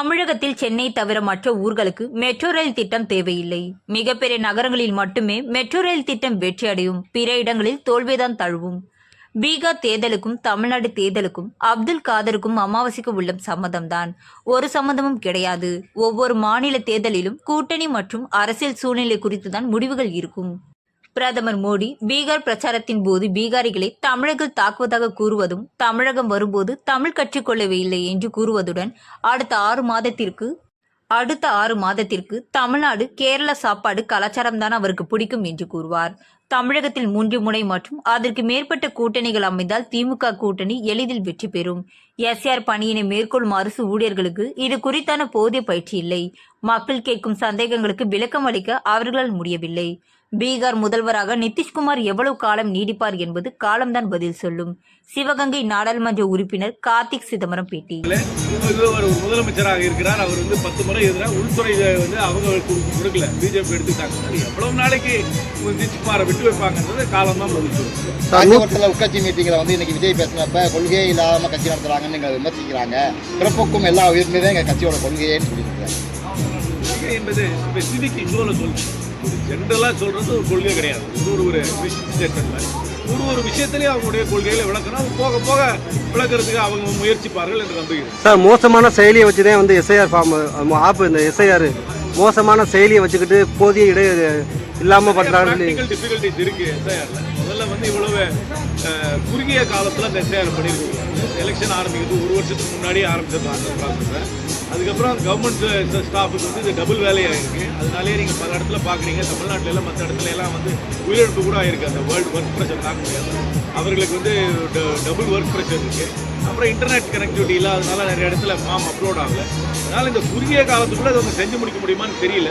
தமிழகத்தில் சென்னை தவிர மற்ற ஊர்களுக்கு மெட்ரோ ரயில் திட்டம் தேவையில்லை. மிகப்பெரிய நகரங்களில் மட்டுமே மெட்ரோ ரயில் திட்டம் வெற்றியடையும் பிற இடங்களில் தோல்விதான் தழுவும். பீகார் தேர்தலுக்கும் தமிழ்நாடு தேர்தலுக்கும் அப்துல் காதருக்கும் அமாவாசைக்கு உள்ள சம்மதம்தான். ஒரு சம்மதமும் கிடையாது. ஒவ்வொரு மாநில தேர்தலிலும் கூட்டணி மற்றும் அரசியல் சூழ்நிலை குறித்துதான் முடிவுகள் இருக்கும். பிரதமர் மோடி பீகார் பிரச்சாரத்தின் போது பீகாரிகளை தமிழர்கள் தாக்குவதாக கூறுவதும் தமிழகம் வரும்போது தமிழ் கற்றுக்கொள்ளவே இல்லை என்று கூறுவதுடன் அடுத்த ஆறு மாதத்திற்கு அடுத்த ஆறு மாதத்திற்கு தமிழ்நாடு கேரள சாப்பாடு கலாச்சாரம் தான் அவருக்கு பிடிக்கும் என்று கூறுவார். தமிழகத்தில் மூன்று முனை மற்றும் அதற்கு மேற்பட்ட கூட்டணிகள் அமைந்தால் திமுக கூட்டணி எளிதில் வெற்றி பெறும். எஸ்ஆர் பணியினை மேற்கொள்ளும் அரசு ஊழியர்களுக்கு இது குறித்தான போதிய பயிற்சி இல்லை. மக்கள் கேட்கும் சந்தேகங்களுக்கு விளக்கம் அளிக்க அவர்களால் முடியவில்லை. பீகார் முதல்வராக நிதிஷ்குமார் எவ்வளவு காலம் நீடிப்பார் என்பது காலம்தான் பதில் சொல்லும். சிவகங்கை நாடாளுமன்ற உறுப்பினர் கார்த்திக் சிதம்பரம் பேட்டி. ஒரு முதலமைச்சராக இருக்கிறார். அவர் வந்து பத்து முறை எதிராக உள்துறை வந்து அவங்க கொடுக்கல. பிஜேபி எடுத்துட்டாங்க. எவ்வளவு நாளைக்கு நிதிஷ்குமாரை விட்டு வைப்பாங்கன்றது காலம் தான் பதில் சொல்லும். உட்கட்சி மீட்டிங்கில் வந்து இன்னைக்கு விஜய் பேசினப்ப கொள்கையே இல்லாமல் கட்சி நடத்துறாங்கன்னு எங்களை விமர்சிக்கிறாங்க. பிறப்புக்கும் எல்லா உயிர்மே தான் எங்கள் கட்சியோட கொள்கையேன்னு சொல்லியிருக்காங்க. என்பது ஸ்பெசிபிக் இங்கோல சொல்லு ஒரு ஜென்ரலாக சொல்றது ஒரு கொள்கை கிடையாது. ஒரு ஒரு ஸ்டேட்மெண்ட் மாதிரி. ஒரு ஒரு விஷயத்திலேயே அவங்களுடைய கொள்கைகளை விளக்கணும். போக போக விளக்குறதுக்கு அவங்க முயற்சிப்பார்கள் என்று நம்புகிறேன். சார் மோசமான செயலியை வச்சு தான் வந்து எஸ்ஐஆர் ஃபார்ம் ஆப் இந்த எஸ்ஐஆர் மோசமான செயலியை வச்சுக்கிட்டு போதிய இடை இல்லாமல் பண்ணுறாங்க டிஃபிகல்ட்டிஸ் இருக்கு எஸ்ஐஆர்ல முதல்ல வந்து இவ்வளவு குறுகிய காலத்துல அந்த எஸ்ஐஆர் பண்ணியிருக்காங்க எலெக்ஷன் ஆரம்பிக்கிறது ஒரு வருஷத்துக்கு முன்னாடி ஆரம்பிச்சிருக்காங்க அதுக்கப்புறம் கவர்மெண்ட் ஸ்டாஃபுக்கு வந்து இது டபுள் வேலையாக இருக்கு. அதனாலே நீங்க பல இடத்துல பாக்குறீங்க. தமிழ்நாட்டுல எல்லாம் மற்ற இடத்துல எல்லாம் வந்து உயிரிழப்பு கூட ஆயிருக்கு. அந்த வேர்ல்டு ஒர்க் ப்ரெஷர் தாக்க முடியாது. அவர்களுக்கு வந்து டபுள் ஒர்க் ப்ரெஷர் இருக்கு. அப்புறம் இன்டர்நெட் கனெக்டிவிட்டி இல்லாதனால நிறைய இடத்துல ஃபார்ம் அப்லோட் ஆகல. அதனால இந்த குறுகிய காலத்துக்குள்ள இதை அவங்க செஞ்சு முடிக்க முடியுமான்னு தெரியல.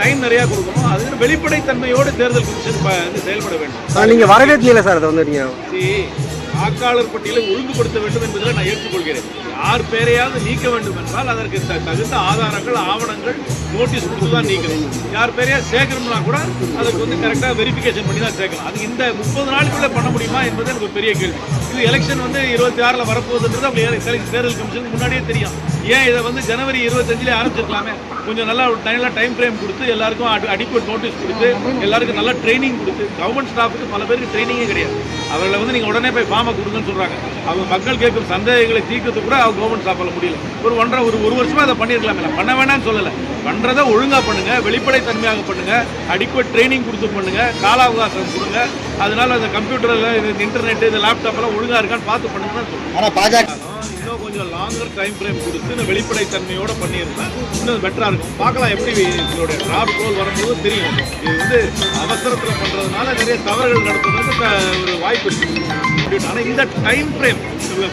டைம் நிறைய கொடுக்கணும். அது வெளிப்படைத்தன்மையோடு தேர்தல் கமிஷன் வந்து செயல்பட வேண்டும். நீங்கள் வரவேற்கல சார் அதை வந்து நீங்கள் வாக்காளர் பட்டியலை ஒழுங்குபடுத்த வேண்டும் என்பதில் நான் ஏற்றுக்கொள்கிறேன். யார் பேரையாவது நீக்க வேண்டும் என்றால் அதற்கு த- தகுந்த ஆதாரங்கள் ஆவணங்கள் நோட்டீஸ் கொடுத்து தான் நீக்கணும். யார் பேரையா சேர்க்கணும்னா கூட அதுக்கு வந்து கரெக்டாக வெரிஃபிகேஷன் பண்ணி தான் சேர்க்கலாம். அது இந்த முப்பது நாளுக்குள்ளே பண்ண முடியுமா என்பது எனக்கு பெரிய கேள்வி. இது எலெக்ஷன் வந்து இருபத்தி ஆறில் வரப்போகுதுன்றது அப்படி தேர்தல் கமிஷனுக்கு முன்னாடியே தெரியும். ஏன் இதை வந்து ஜனவரி இருபத்தஞ்சிலே ஆரம்பிச்சிருக்கலாமே? கொஞ்சம் நல்லா நல்லா டைம் ஃப்ரேம் கொடுத்து எல்லாருக்கும் அடிக்குவட் நோட்டீஸ் கொடுத்து எல்லாருக்கும் நல்லா ட்ரைனிங் கொடுத்து கவர்மெண்ட் ஸ்டாஃபுக்கு பல பேருக்கு ட்ரைனிங்கே கிடையாது. அவர்களை வந்து நீங்கள் உடனே போய் ஃபார்மை கொடுங்கன்னு சொல்கிறாங்க அவங்க மக்கள் கேட்கும் சந்தேகங்களை தீர்க்கிறது கூட அவங்க கவர்மெண்ட் சாப்பிட முடியல. ஒரு ஒன்றரை ஒரு ஒரு வருஷமாக அதை பண்ணியிருக்கலாமே பண்ண வேணாம்னு சொல்லலை. பண்ணுறதை ஒழுங்காக பண்ணுங்க வெளிப்படைத்தன்மையாக பண்ணுங்கள் அடிக்குவட் ட்ரைனிங் கொடுத்து பண்ணுங்கள் கால அவகாசம் கொடுங்க. அதனால அந்த கம்ப்யூட்டரில் இன்டர்நெட் இந்த லேப்டாப்லாம் ஒழுங்காக இருக்கான்னு பார்த்து பண்ணுங்கன்னு தான் ஆனால் பாஜக இன்னும் கொஞ்சம் லாங்கர் டைம் ஃப்ரேம் கொடுத்து இந்த வெளிப்படைத்தன்மையோட பண்ணியிருந்தா இன்னும் பெட்டராக இருக்கும். பார்க்கலாம் எப்படி இதனுடைய டிராப் கோல் வரும்போது தெரியும். இது வந்து அவசரத்தில் பண்ணுறதுனால நிறைய தவறுகள் நடத்துறதுக்கு ஒரு வாய்ப்பு இருக்கு. ஆனால் இந்த டைம் ஃப்ரேம்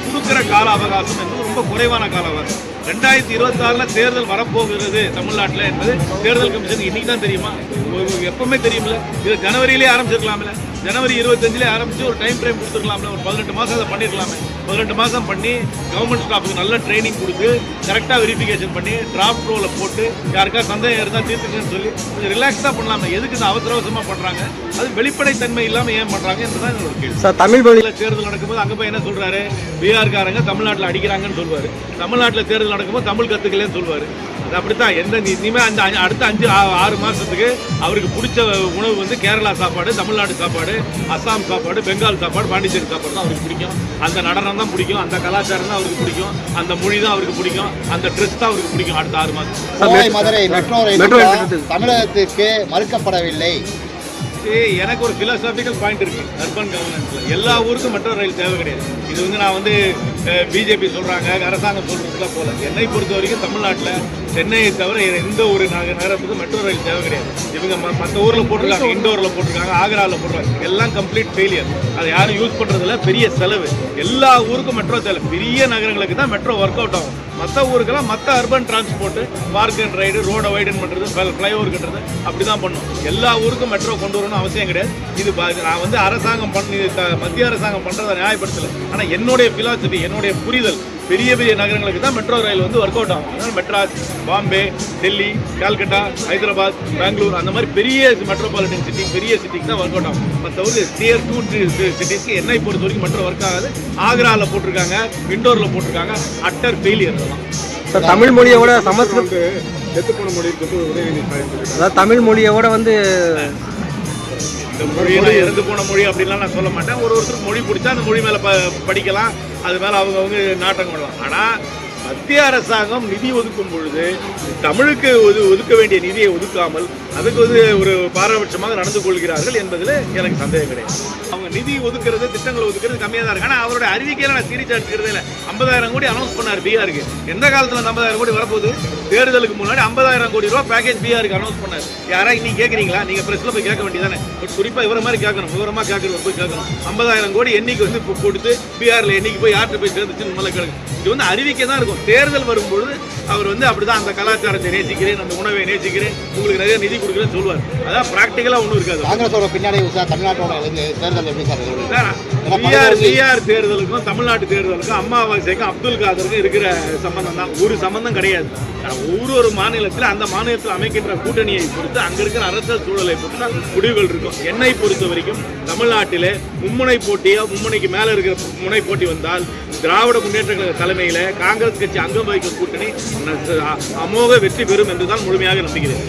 கொடுக்குற கால அவகாசம் என்பது ரொம்ப குறைவான கால அவகாசம். ரெண்டாயிரத்தி இருபத்தாறில் தேர்தல் வரப்போகிறது தமிழ்நாட்டில் என்பது தேர்தல் கமிஷனுக்கு இன்னைக்கு தான் தெரியுமா? எப்பவுமே தெரியுமில்ல இது ஜனவரியிலே ஆரம்பிச்சிருக்கலாம்ல. ஜனவரி இருபத்தஞ்சிலே ஆரம்பிச்சு ஒரு டைம் ஃப்ரேம் கொடுத்துருக்கலாம்ல ஒரு பதினெட்டு மாதம் அதை பண்ணியிருக்கலாமே பதினெட்டு மாதம் பண்ணி கவர்மெண்ட் ஸ்டாஃபுக்கு நல்ல ட்ரைனிங் கொடுத்து கரெக்டாக வெரிஃபிகேஷன் பண்ணி டிராஃப்ட் ரோல போட்டு யாருக்கா சந்தேகம் இருந்தால் தீர்த்துக்கன்னு சொல்லி கொஞ்சம் ரிலாக்ஸாக பண்ணலாமே. எதுக்கு இந்த அவசர அவசரமாக பண்ணுறாங்க அது வெளிப்படைத்தன்மை இல்லாமல் ஏன் பண்ணுறாங்க என்றுதான் என்னோட கேள்வி. சார் தமிழ் மொழி தமிழ்நாட்டுல தேர்தல் நடக்கும்போது அங்க போய் என்ன சொல்றாரு? பீகார்காரங்க தமிழ்நாட்டுல அடிக்கிறாங்கன்னு சொல்வாரு. தமிழ்நாட்டுல தேர்தல் நடக்கும்போது தமிழ் கத்துக்கலன்னு சொல்வாரு. அது அப்படித்தான். எந்த நீ- இனிமே அந்த அஞ்சு- அடுத்த அஞ்சு ஆறு மாசத்துக்கு அவருக்கு பிடிச்ச உணவு வந்து கேரளா சாப்பாடு தமிழ்நாடு சாப்பாடு அஸ்ஸாம் சாப்பாடு பெங்கால் சாப்பாடு பாண்டிச்சேரி சாப்பாடு தான் அவருக்கு பிடிக்கும். அந்த நடனம் தான் பிடிக்கும். அந்த கலாச்சாரம் தான் அவருக்கு பிடிக்கும். அந்த மொழி தான் அவருக்கு பிடிக்கும். அந்த ட்ரெஸ் தான் அவருக்கு பிடிக்கும் அடுத்த ஆறு மாசம். Kovai Madurai metro rail. தமிழகத்திற்கு மறுக்கப்படவில்லை. ஏய், எனக்கு ஒரு பிலாசாபிக்கல் பாயிண்ட் இருக்கு. அர்பன் கவர்னன்ஸ்ல எல்லா ஊருக்கும் மெட்ரோ ரயில் தேவை கிடையாது. இது வந்து நான் வந்து பிஜேபி சொல்றாங்க அரசாங்கம் சொல்றதுக்குலாம் போல. என்னை பொறுத்த வரைக்கும் தமிழ்நாட்டில் சென்னையை தவிர எந்த ஒரு நக- நகரத்துக்கும் மெட்ரோ ரயில் தேவை கிடையாது. இவங்க மற்ற ஊர்ல போட்டிருக்காங்க இண்டோர்ல போட்டிருக்காங்க ஆக்ராவில் போட்டிருக்காங்க. எல்லாம் கம்ப்ளீட் ஃபெயிலியர் அதை யாரும் யூஸ் பண்றதுல பெரிய செலவு. எல்லா ஊருக்கும் மெட்ரோ தேவை. பெரிய நகரங்களுக்கு தான் மெட்ரோ ஒர்க் அவுட் ஆகும். மற்ற ஊருக்கெல்லாம் மற்ற urban transport park and ride ரோடை வைடன் பண்ணுறது ஃப்ளைஓவர் கட்டுறது அப்படி தான் பண்ணும். எல்லா ஊருக்கும் மெட்ரோ கொண்டு வரணும்னு அவசியம் கிடையாது. இது நான் வந்து அரசாங்கம் பண்ணி மத்திய அரசாங்கம் பண்ணுறதை நியாயப்படுத்தலை. ஆனால் என்னுடைய பிலாசபி என்னுடைய புரிதல் பெரிய பெரிய நகரங்களுக்கு தான் மெட்ரோ ரயில் வந்து ஒர்க் அவுட் ஆகும். அதனால் மெட்ராஸ் பாம்பே டெல்லி கால்கட்டா ஹைதராபாத் பெங்களூர் அந்த மாதிரி பெரிய மெட்ரோபாலிட்டன் சிட்டி பெரிய சிட்டிக்கு தான் ஒர்க் அவுட் ஆகும். மற்ற ஊர் டியர் டூ சிட்டிஸ்க்கு என்னை பொறுத்த வரைக்கும் மெட்ரோ ஒர்க் ஆகாது. ஆக்ராவில் போட்டிருக்காங்க இண்டோரில் போட்டிருக்காங்க. அட்டர் ஃபெயிலியர் அதெல்லாம். சார் தமிழ் மொழியோட சமஸ்கிருத் வந்து செத்து போன வந்து உதயநிதி தமிழ் மொழியோட வந்து இந்த மொழி நான் இறந்து போன மொழி அப்படின்லாம் நான் சொல்ல மாட்டேன். ஒரு ஒருத்தருக்கு மொழி பிடிச்சா அந்த மொழி மேலே ப படிக்கலாம். அது மேலே அவங்க அவங்க நாட்டம் பண்ணலாம் ஆனால் மத்திய அரசாங்கம் நிதி ஒதுக்கும் பொழுது தமிழுக்கு ஒது ஒதுக்க வேண்டிய நிதியை ஒதுக்காமல் அதுக்கு வந்து ஒரு பாரபட்சமாக நடந்து கொள்கிறார்கள் என்பதில் எனக்கு சந்தேகம் கிடையாது. அவங்க நிதி ஒதுக்குறது திட்டங்கள் ஒதுக்குறது கம்மியாக தான் இருக்கு. ஆனால் அவரோட அறிவிக்கையில நான் சீரியஸாக எடுத்துக்கிறதே இல்லை. ஐம்பதாயிரம் கோடி அனௌன்ஸ் பண்ணார் பீகாருக்கு எந்த காலத்தில் அந்த ஐம்பதாயிரம் கோடி வரப்போகுது? தேர்தலுக்கு முன்னாடி ஐம்பதாயிரம் கோடி ரூபா பேக்கேஜ் பீகாருக்கு அனௌன்ஸ் பண்ணார். யாராவது நீ கேட்குறீங்களா நீங்கள் ப்ரெஸ்ஸில் போய் கேட்க வேண்டியதானே. பட் குறிப்பாக இவர மாதிரி கேட்கணும் விவரமாக கேட்குறது போய் கேட்கணும். ஐம்பதாயிரம் கோடி என்னைக்கு வந்து இப்போ கொடுத்து பீகாரில் என்னைக்கு போய் யார்கிட்ட போய் சேர்ந்துச்சுன்னு முதல்ல கேட்கணும் இது வந்து அறிவிக்கை தான் இருக்கும். தேர்தல் வரும்பொழுது அவர் வந்து அப்படிதான் அந்த கலாச்சாரத்தை நேசிக்கிறேன் அந்த உணவை நேசிக்கிறேன். உங்களுக்கு நிறைய நிதி கொடுக்குறேன்னு சொல்லுவார். அதான் ப்ராக்டிக்கலாக ஒன்றும் இருக்காது. காங்கிரஸோட பின்னாடி சார் தமிழ்நாட்டோட தேர்தல் எப்படி சார்? பிஆர் பிஆர் தேர்தலுக்கும் தமிழ்நாட்டு தேர்தலுக்கும் அம்மாவாசைக்கும் அப்துல் காதருக்கும் இருக்கிற சம்பந்தம் தான். ஒரு சம்பந்தம் கிடையாது. ஒவ்வொரு ஒரு மாநிலத்தில் அந்த மாநிலத்தில் அமைக்கின்ற கூட்டணியை பொறுத்து அங்க இருக்கிற அரசியல் சூழலை பொறுத்து தான் முடிவுகள் இருக்கும். என்னை பொறுத்த வரைக்கும் தமிழ்நாட்டிலே மும்முனை போட்டியா மும்முனைக்கு மேல இருக்கிற முனை போட்டி வந்தால் திராவிட முன்னேற்ற கழக தலைமையில காங்கிரஸ் கட்சி அங்கம் வகிக்கும் கூட்டணி அமோக வெற்றி பெறும் என்றுதான் முழுமையாக நம்புகிறேன்.